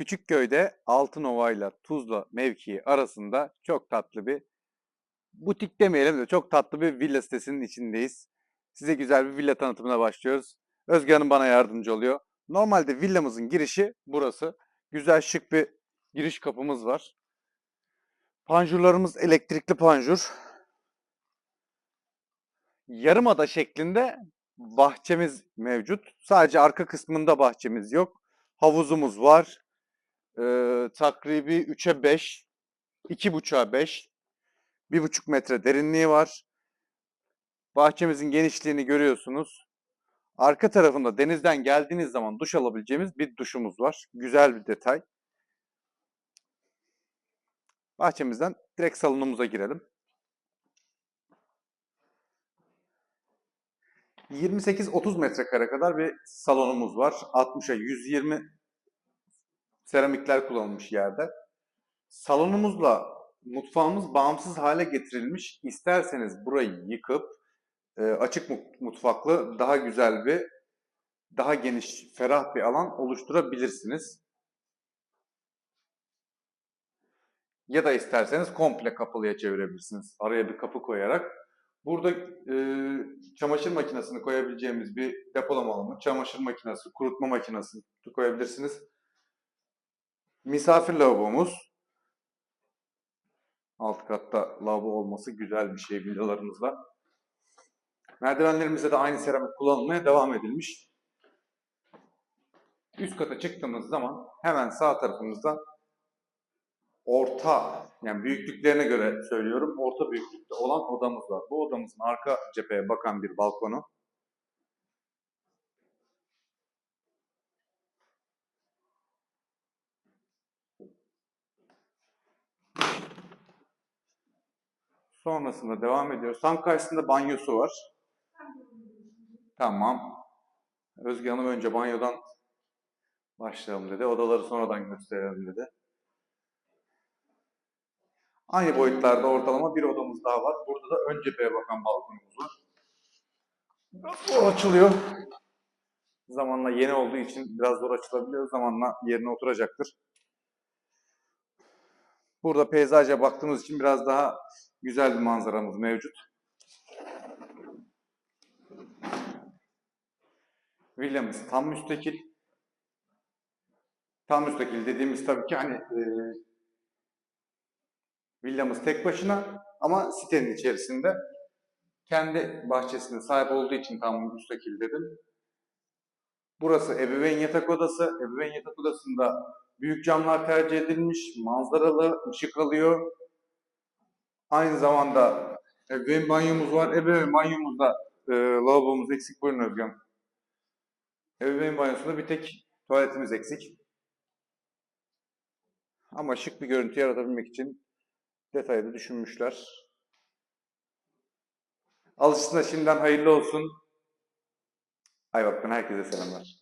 Küçükköy'de Altınova ile Tuzla mevkii arasında çok tatlı bir butik demeyelim de çok tatlı bir villa sitesinin içindeyiz. Size güzel bir villa tanıtımına başlıyoruz. Özge Hanım bana yardımcı oluyor. Normalde villamızın girişi burası. Güzel şık bir giriş kapımız var. Panjurlarımız elektrikli panjur. Yarımada şeklinde bahçemiz mevcut. Sadece arka kısmında bahçemiz yok. Havuzumuz var. Ee, takribi 3'e 5, 2,5'a 5, 1,5 metre derinliği var. Bahçemizin genişliğini görüyorsunuz. Arka tarafında denizden geldiğiniz zaman duş alabileceğimiz bir duşumuz var. Güzel bir detay. Bahçemizden direkt salonumuza girelim. 28-30 metrekare kadar bir salonumuz var. 60'a 120 seramikler kullanılmış yerde. Salonumuzla mutfağımız bağımsız hale getirilmiş. İsterseniz burayı yıkıp e, açık mu- mutfaklı daha güzel bir, daha geniş, ferah bir alan oluşturabilirsiniz. Ya da isterseniz komple kapılıya çevirebilirsiniz. Araya bir kapı koyarak. Burada e, çamaşır makinesini koyabileceğimiz bir depolama alanı, çamaşır makinesi, kurutma makinesi koyabilirsiniz. Misafir lavabomuz. Alt katta lavabo olması güzel bir şey villalarımızda. Merdivenlerimizde de aynı seramik kullanılmaya devam edilmiş. Üst kata çıktığımız zaman hemen sağ tarafımızda orta, yani büyüklüklerine göre söylüyorum, orta büyüklükte olan odamız var. Bu odamızın arka cepheye bakan bir balkonu. Sonrasında devam ediyoruz. Tam karşısında banyosu var. Tamam. Özge Hanım önce banyodan başlayalım dedi. Odaları sonradan gösterelim dedi. Aynı boyutlarda ortalama bir odamız daha var. Burada da ön cepheye bakan balkonumuz var. O açılıyor. Zamanla yeni olduğu için biraz zor açılabiliyor. Zamanla yerine oturacaktır. Burada peyzaja baktığımız için biraz daha güzel bir manzaramız mevcut. Villamız tam müstakil. Tam müstakil dediğimiz tabii ki hani e, villamız tek başına ama sitenin içerisinde kendi bahçesine sahip olduğu için tam müstakil dedim. Burası ebeveyn yatak odası. Ebeveyn yatak odasında büyük camlar tercih edilmiş, manzaralı, ışık alıyor. Aynı zamanda ebeveyn banyomuz var. Ebeveyn banyomuzda e, lavabomuz eksik. Buyurun Özge Hanım. Ebeveyn banyosunda bir tek tuvaletimiz eksik. Ama şık bir görüntü yaratabilmek için detaylı düşünmüşler. Alışsına şimdiden hayırlı olsun. Ayvak'tan herkese selamlar.